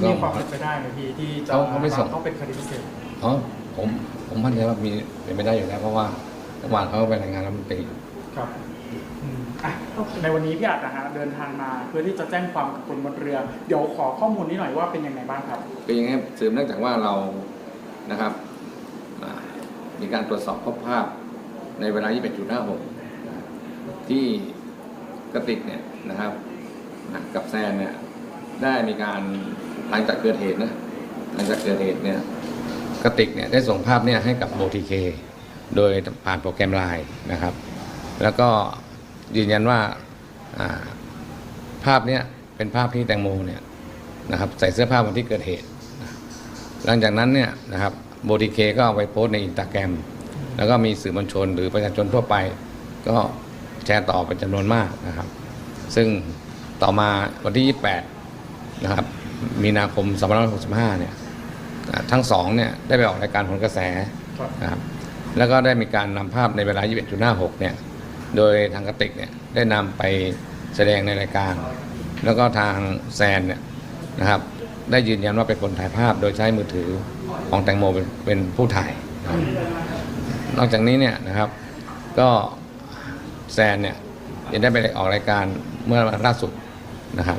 แล้วก็มีความเป็นไปได้ไหมพี่ที่จะเขาเขาไม่ส่ง ต้องเป็นคดีพิเศษอ๋อผมผมมั่นใจว่ามีเป็นไปได้อยู่แล้วเพราะว่าเมื่อวานเขาก็ไปรายงานรัฐมนตรีครับอืมอะในวันนี้พี่อาจนะฮะเดินทางมาเพื่อที่จะแจ้งความกับคนบนเรือ เดี๋ยวขอข้อมูลนี้หน่อยว่าเป็นยังไงบ้างครับ คืออย่างนี้ครับสืบเนื่องจากว่าเรานะครับอ่ามีการตรวจสอบพบภาพในเวลา 21.56ที่กระติกเนี่ยนะครับอะกับแซนเนี่ยได้มีการ หลังจากเกิดเหตุนะหลังจากเกิดเหตุเนี่ยกระติกเนี่ยได้ส่งภาพเนี่ยให้กับโบทีเคโดยผ่านโปรแกรมไลน์นะครับ แล้วก็ยืนยันว่าภาพเนี่ยเป็นภาพที่แตงโมเนี่ยนะครับใส่เสื้อผ้าวันที่เกิดเหตุ หลังจากนั้นเนี่ยนะครับโบทีเคก็เอาไปโพสในอินสตาแกรมแล้วก็มีสื่อมวลชนหรือประชาชนทั่วไป ก็แชร์ต่อเป็นจำนวนมากนะครับ ซึ่งต่อมาวันที่ 28 นะครับ มีนาคม2565 เนี่ยอ่าทั้งสองเนี่ยได้ไปออกรายการผลกระแสครับนะครับแล้วก็ได้มีการนำภาพในเวลา 21.56 เนี่ยโดยทางกระติกเนี่ยได้นำไปแสดงในรายการ แล้วก็ทางแซนเนี่ยนะครับได้ยืนยันว่าเป็นคนถ่ายภาพโดยใช้มือถือของแตงโมเป็นเป็นผู้ถ่ายนะครับนอกจากนี้เนี่ยนะครับก็แซนเนี่ยยังได้ไปออกรายการเมื่อล่าสุดนะครับ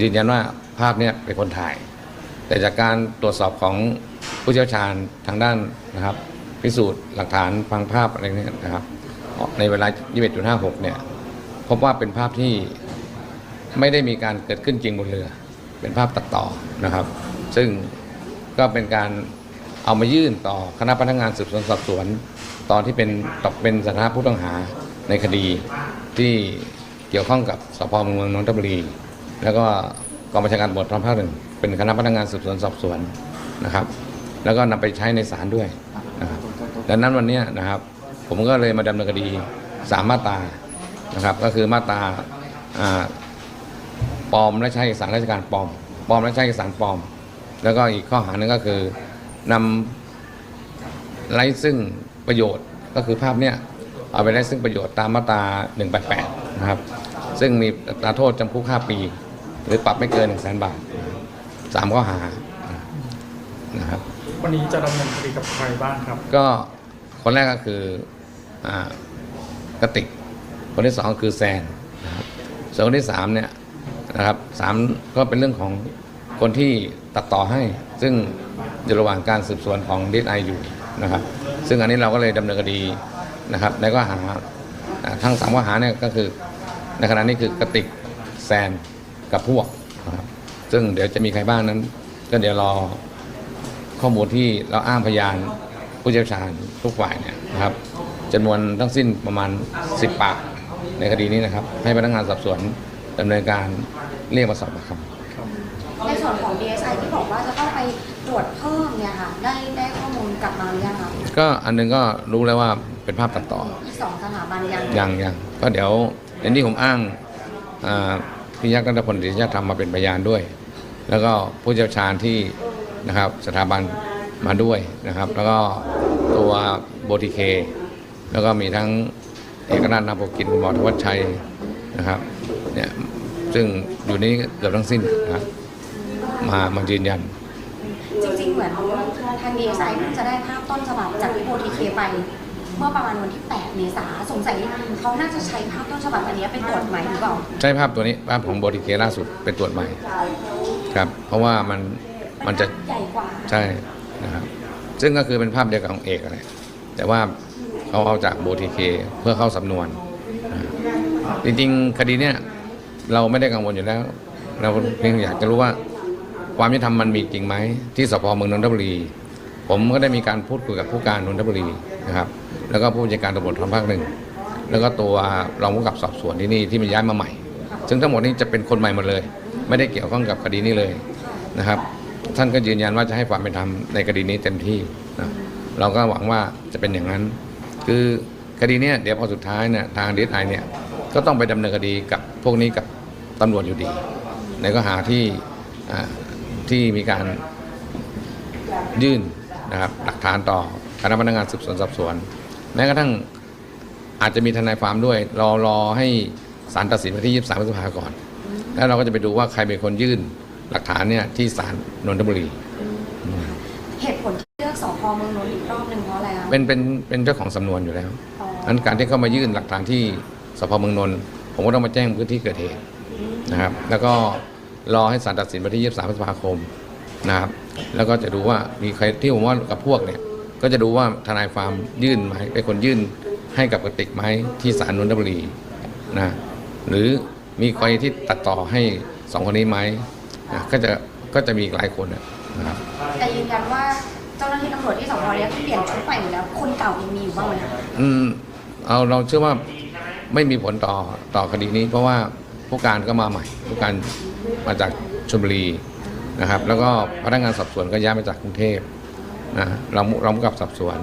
ยืนยันว่า ภาพเนี่ยเป็นคนถ่าย แต่จากการตรวจสอบของผู้เชี่ยวชาญทางด้านนะครับ พิสูจน์หลักฐานฟังภาพอะไรเนี่ยนะครับ ในเวลา 21.56 เนี่ยพบว่าเป็นภาพที่ไม่ได้มีการเกิดขึ้นจริงบนเรือ เป็นภาพตัดต่อนะครับ ซึ่งก็เป็นการเอามายื่นต่อคณะพนักงานสืบสวนสอบสวน ตอนที่เป็นตกเป็นสถานะผู้ต้องหาในคดีที่เกี่ยวข้องกับสพเมืองนนทบุรี แล้วก็ กองบัญชาการตำรวจภาคหนึ่งเป็นคณะพนักงานสืบสวนสอบสวนนะครับ แล้วก็นำไปใช้ในศาลด้วยนะครับดังนั้นวันนี้นะครับ ผมก็เลยมาดำเนินคดีสามมาตรานะครับ ก็คือมาตราปลอมและใช้เอกสารราชการปลอมปลอมและใช้เอกสารปลอม แล้วก็อีกข้อหาหนึ่งก็คือนำไร้ซึ่งประโยชน์ก็คือภาพเนี้ยเอาไปไร้ซึ่งประโยชน์ตามมาตรา188นะครับ ซึ่งมีตราโทษจำคุก5ปี หรือปรับไม่เกิน1 0 0 0 0แบาทสามข้อหานะครับ วันนี้จะดำเนินคดีกับใครบ้างครับ ก็คนแรกก็คืออากระติก คนที่สองคือแซนนะครับส่วนคนที่สามเนี่ยนะครับสามก็เป็นเรื่องของคนที่ตัดต่อให้ ซึ่งอยู่ระหว่างการสืบสวนของดีไออยู่นะครับ ซึ่งอันนี้เราก็เลยดำเนินคดีนะครับในข้อหาอ่าทั้งสามข้อหาเนี่ยก็คือในขณะนี้คือกระติกแซน กับพวกนะครับซึ่งเดี๋ยวจะมีใครบ้างนั้น ก็เดี๋ยวรอข้อมูลที่เราอ้างพยานผู้เชี่ยวชาญทุกฝ่ายเนี่ยนะครับจำนวนทั้งสิ้นประมาณ 10 ปากในคดีนี้นะครับ ให้พนักงานสอบสวนดำเนินการเรียกมาสอบปากคในส่วนของ DSI ที่บอกว่าจะต้องไปตรวจเพิ่มเนี่ยค่ะ ได้ได้ข้อมูลกลับมาหรือยังคะำก็อันหนึงก็รู้แล้วว่าเป็นภาพตัดต่อ อีกสองสถาบันยังยังยังก็เดี๋ยวอย่างที่ผมอ้างอ่า พี่ยักษ์รัตพลศิริยธรรมมาเป็นพยานด้วย แล้วก็ผู้เชี่ยวชาญที่นะครับสถาบันมาด้วยนะครับ แล้วก็ตัวโบทีเคแล้วก็มีทั้งเอกราชนาโปกินคุณหมอธวัชชัยนะครับเนี่ยซึ่งอยู่นี้เกือบทั้งสิ้นนะครับมามายืนยัน จริงๆ เหมือนทาง DSI เพิ่งจะได้ภาพต้นฉบับจากที่โ t k ไป เมื่อประมาณวันที่ 8 เมษาสงสัยเขาน่าจะใช้ภาพต้นฉบับอันนี้เป็นตรวจใหม่หรือเปล่า ใช้ภาพตัวนี้ภาพของโบทีเคล่าสุดเป็นตรวจใหม่ครับ เพราะว่ามันมันจะใหญ่กว่าใช่นะครับซึ่งก็คือเป็นภาพเดียวกับของเอกอะไรแต่ว่าเขาเอาจากโบทีเคเพื่อเข้าสำนวนนะครับจริงๆ คดีเนี้ยเราไม่ได้กังวลอยู่แล้ว เราเพียงอยากจะรู้ว่า ความยุติธรรมมันมีจริงไหมที่สพเมืองนนทบุรี ผมก็ได้มีการพูดคุยกับผู้การนนทบุรีนะครับ แล้วก็ผู้บัญชาการตำรวจทางภาคหนึ่งแล้วก็ตัวรองผู้กับสอบสวนที่นี่ที่มันย้ายมาใหม่ ซึ่งทั้งหมดนี้จะเป็นคนใหม่หมดเลย ไม่ได้เกี่ยวข้องกับคดีนี้เลยนะครับ ท่านก็ยืนยันว่าจะให้ความเป็นธรรมในคดีนี้เต็มที่นะเราก็หวังว่าจะเป็นอย่างนั้น คือคดีนี้เดี๋ยวพอสุดท้ายเนี่ยทางดีไอเนี่ยก็ต้องไปดำเนินคดีกับพวกนี้กับตำรวจอยู่ดีในข้อหาที่อ่าที่มีการยื่น นะครับหลักฐานต่อคณะพนักงานสืบสวนสอบสวน แม้กระทั่งอาจจะมีทนายความด้วยรอรอให้ศาลตัดสินวันที่ 23พฤษภาก่อน แล้วเราก็จะไปดูว่าใครเป็นคนยื่นหลักฐานเนี่ยที่ศาลนนทบุรี เหตุผลที่เลือกสพเมืองนนท์อีกรอบหนึ่งเพราะอะไรคะเป็นเป็นเป็นเจ้าของสำนวนอยู่แล้วอ๋อนั้นการที่เข้ามายื่นหลักฐานที่สพเมืองนนท์ผมก็ต้องมาแจ้งพื้นที่เกิดเหตุนะครับ แล้วก็รอให้ศาลตัดสินวันที่ 23พฤษภาคม นะครับ แล้วก็จะดูว่ามีใครที่ผมว่ากับพวกเนี่ย ก็จะดูว่าทนายความยื่นไหมเป็นคนยื่นให้กับกระติกไหมที่ศาลนนทบุรีนะหรือมีใครที่ตัดต่อให้สองคนนี้ไหมนะก็จะก็จะมีอีกหลายคนนะนะครับแต่ยืนยันว่าเจ้าหน้าที่ตำรวจที่สพเนี้ยเปลี่ยนชุดใหม่หมดแล้ว คนเก่ายังมีอยู่บ้างไหมคะอืมเอาเราเชื่อว่าไม่มีผลต่อต่อคดีนี้ เพราะว่าผู้การก็มาใหม่ผู้การมาจากชลบุรี นะครับ แล้วก็พนักงานสอบสวนก็ย้ายมาจากกรุงเทพนะเราเราผู้กับสอบสวน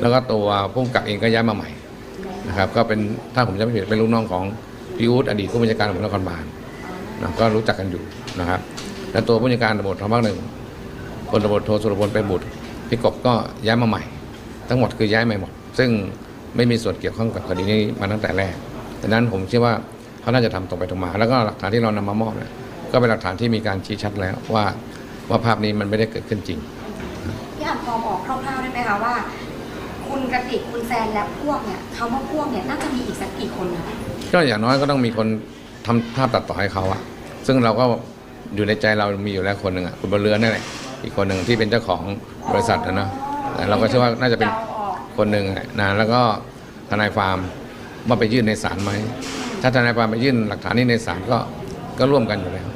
แล้วก็ตัวผู้กำกับเองก็ย้ายมาใหม่นะครับ ก็เป็นถ้าผมจะไม่ผิดเป็นลูกน้องของพี่อู๊ดอดีตผู้บัญชาการตำรวจนครบาลนะก็รู้จักกันอยู่นะครับและตัวผู้บัญชาการตำรวจทางภาคหนึ่งพลตำรวจโทสุรพลไปบุตรพี่กบก็ย้ายมาใหม่ ทั้งหมดคือย้ายใหม่หมด ซึ่งไม่มีส่วนเกี่ยวข้องกับคดีนี้มาตั้งแต่แรกดังนั้นผมเชื่อว่าเขาน่าจะทำตรงไปตรงมา แล้วก็หลักฐานที่เรานำมามอบเนี่ย ก็เป็นหลักฐานที่มีการชี้ชัดแล้วว่าว่าภาพนี้มันไม่ได้เกิดขึ้นจริงพี่อ่านพอบอกคร่าวๆได้ไหมคะว่า คุณกระติกคุณแซนและพวกเนี่ยคำว่าพวกเนี่ยน่าจะมีอีกสักกี่คนคะก็อย่างน้อยก็ต้องมีคนทำภาพตัดต่อให้เขาอะซึ่งเราก็อยู่ในใจเรามีอยู่แล้วคนหนึ่งอะคุณบนเรือนั่นแหละอีกคนหนึ่งที่เป็นเจ้าของบริษัทนะเนอะแต่เราก็เชื่อว่าน่าจะเป็นดออกคนหนึ่งอะนะแล้วก็ทนายฟาร์มว่าไปยื่นในศาลไหมถ้าทนายฟาร์มไปยื่นหลักฐานนี้ในศาลก็ก็ร่วมกันอยู่แล้ว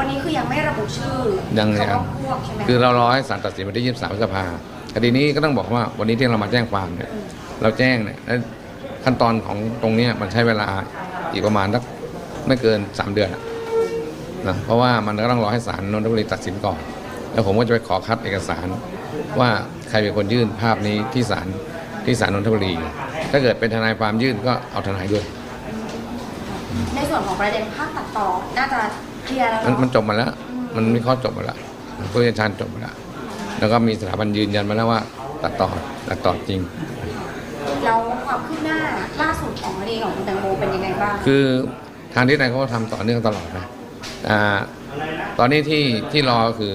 วันนี้คือยังไม่ระบุชื่อยังคำยังว่าพวกใช่ไหมคือเรารอให้ศาลตัดสินวันที่ 23พฤษภาคดีนี้ก็ต้องบอกว่าวันนี้ที่เรามาแจ้งความเนี่ยเราแจ้งเนี่ยแล้วขั้นตอนของตรงเนี้ยมันใช้เวลาอีกประมาณสักไม่เกิน 3 เดือนอะนะเพราะว่ามันก็ต้องรอให้ศาลนนทบุรีตัดสินก่อน แล้วผมก็จะไปขอคัดเอกสาร ว่าใครเป็นคนยื่นภาพนี้ที่ศาลที่ศาลนนทบุรี ถ้าเกิดเป็นทนายความยื่นก็เอาทนายด้วย ในส่วนของประเด็นภาพตัดต่อน่าจะ เคลียร์แล้วมันเนาะมันจบมาแล้ว มันมีข้อจบมาแล้วผู้เชี่ยวชาญจบมาแล้ว แล้วก็มีสถาบันยืนยันมาแล้วว่าตัดต่อตัดต่อจริง แล้วความคืบหน้าล่าสุดของคดีของคุณแตงโมเป็นยังไงบ้าง คือทางที่นายเขาก็ทำต่อเนื่องตลอดนะอ่าตอนนี้ที่ที่รอก็คือ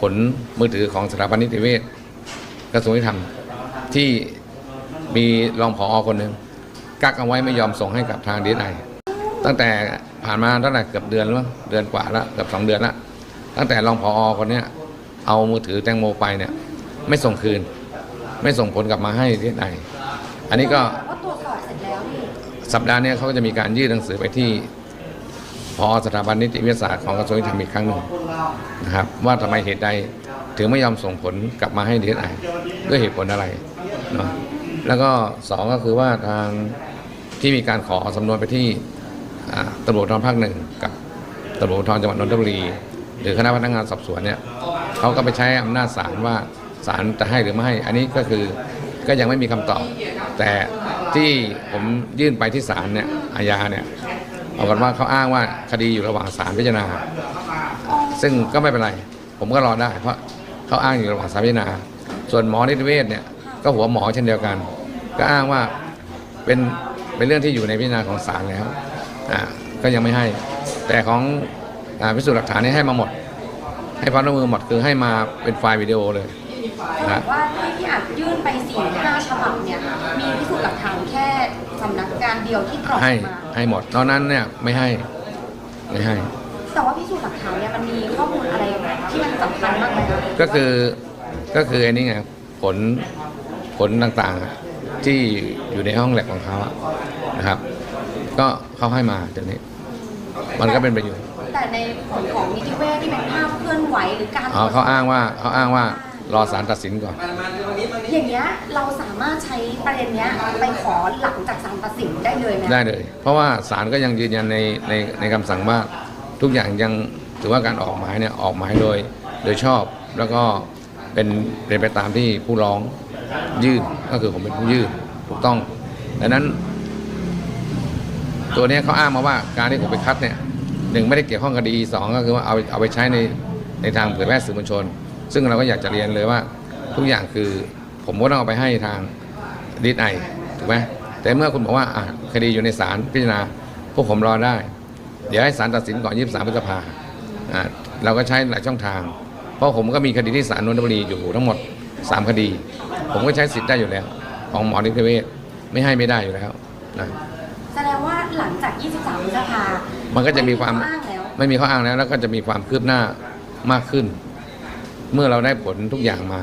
ผลมือถือของสถาบันนิติเวชกระทรวงยุติธรรมที่มีรองผอคนหนึ่งกักเอาไว้ไม่ยอมส่งให้กับทางดีไอตั้งแต่ ผ่านมาตั้งแต่เกือบเดือนแล้วมั้งเดือนกว่าแล้วเกือบสองเดือนละตั้งแต่รองผอคนเนี้ยเอามือถือแตงโมไปเนี่ย ไม่ส่งคืน ไม่ส่งผลกลับมาให้ดีไออันนี้ก็ว่าตรวจสอบเสร็จแล้วนี่สัปดาห์เนี้ยเขาก็จะมีการยื่นหนังสือไปที่พอสถาบันนิติวิทยาศาสตร์ของกระทรวงยุติธรรมอีกครั้งหนึ่งนะครับ ว่าทำไมเหตุใดถึงไม่ยอมส่งผลกลับมาให้ดีไอด้วยเหตุผลอะไรเนาะแล้วก็สองก็คือว่าทางที่มีการขอสำนวนไปที่อ่า ตำรวจทองภาคหนึ่งกับตำรวจภูธรจังหวัดนนทบุรี หรือคณะพนักงานสอบสวนเนี่ยเขาก็ไปใช้อำนาจศาลว่าศาลจะให้หรือไม่ให้ อันนี้ก็คือก็ยังไม่มีคำตอบ แต่ที่ผมยื่นไปที่ศาลเนี่ยอาญาเนี่ยเอากันว่าเขาอ้างว่าคดีอยู่ระหว่างศาลพิจารณา ซึ่งก็ไม่เป็นไร ผมก็รอได้ เพราะเขาอ้างอยู่ระหว่างศาลพิจารณา ส่วนหมอนิติเวชเนี่ยก็หัวหมอเช่นเดียวกัน ก็อ้างว่าเป็นเป็นเรื่องที่อยู่ในพิจารณาของศาลแล้ว ก็ยังไม่ให้ แต่ของอาพิสูจน์หลักฐานนี่ให้มาหมด ให้ความร่วมมือหมดคือให้มาเป็นไฟล์วิดีโอเลยบนะอกว่าที่พี่อัดยื่นไปสี่ห้าฉบับเนี่ยมีพิสูจน์หลักฐานแค่สำนักงานเดียวที่กรอกให้มาให้หมดนอกนั้นเนี่ยไม่ให้ไม่ให้ แต่ว่าพิสูจน์หลักฐานเนี่ยมันมีข้อมูลอะไรที่มันสำคัญมากไหมคะก็คือก็คือไอ้นี่ไงผลผลต่างๆอะที่อยู่ในห้องแลบของเขาอะนะครับ ก็เขาให้มาเดี๋ยวนี้ มันก็เป็นประโยชน์แต่ในผลของนิติเวชที่เป็นภาพเคลื่อนไหวหรือการอ๋อเขาอ้างว่าเขาอ้างว่ารอศาลตัดสินก่อน อย่างเงี้ยเราสามารถใช้ประเด็นเนี้ยไปขอหลังจากศาลตัดสินได้เลยไหมได้เลย เพราะว่าศาลก็ยังยืนยันในในในคำสั่งว่าทุกอย่างยังถือว่าการออกหมายเนี่ยออกหมายโดยโดยชอบแล้วก็เป็นเป็นไปตามที่ผู้ร้องยื่นก็คือผมเป็นผู้ยื่นถูกต้องดังนั้น ตัวนี้เขาอ้างมาว่าการที่ผมไปคัดเนี่ยหนึ่งไม่ได้เกี่ยวข้องคดีสองก็คือว่าเอาเอาไปใช้ในในทางเผยแพร่สื่อมวลชน ซึ่งเราก็อยากจะเรียนเลยว่าทุกอย่างคือผมก็ต้องเอาไปให้ทางดีไอถูกไหมแต่เมื่อคุณบอกว่าอะคดีอยู่ในศาลพิจารณาพวกผมรอได้ เดี๋ยวให้ศาลตัดสินก่อน23พฤษภาอ่าเราก็ใช้หลายช่องทาง เพราะผมก็มีคดีที่ศาลนนทบุรีอยู่ทั้งหมด 3 คดี ผมก็ใช้สิทธิ์ได้อยู่แล้ว ของหมอนิติเวชไม่ให้ไม่ได้อยู่แล้วนะแสดงว่า หลังจาก 23พฤษภามันก็จะมีความไข้ออ้างแล้วไม่มีข้ออ้างแล้วแล้วก็จะมีความคืบหน้ามากขึ้น เมื่อเราได้ผลทุกอย่างมา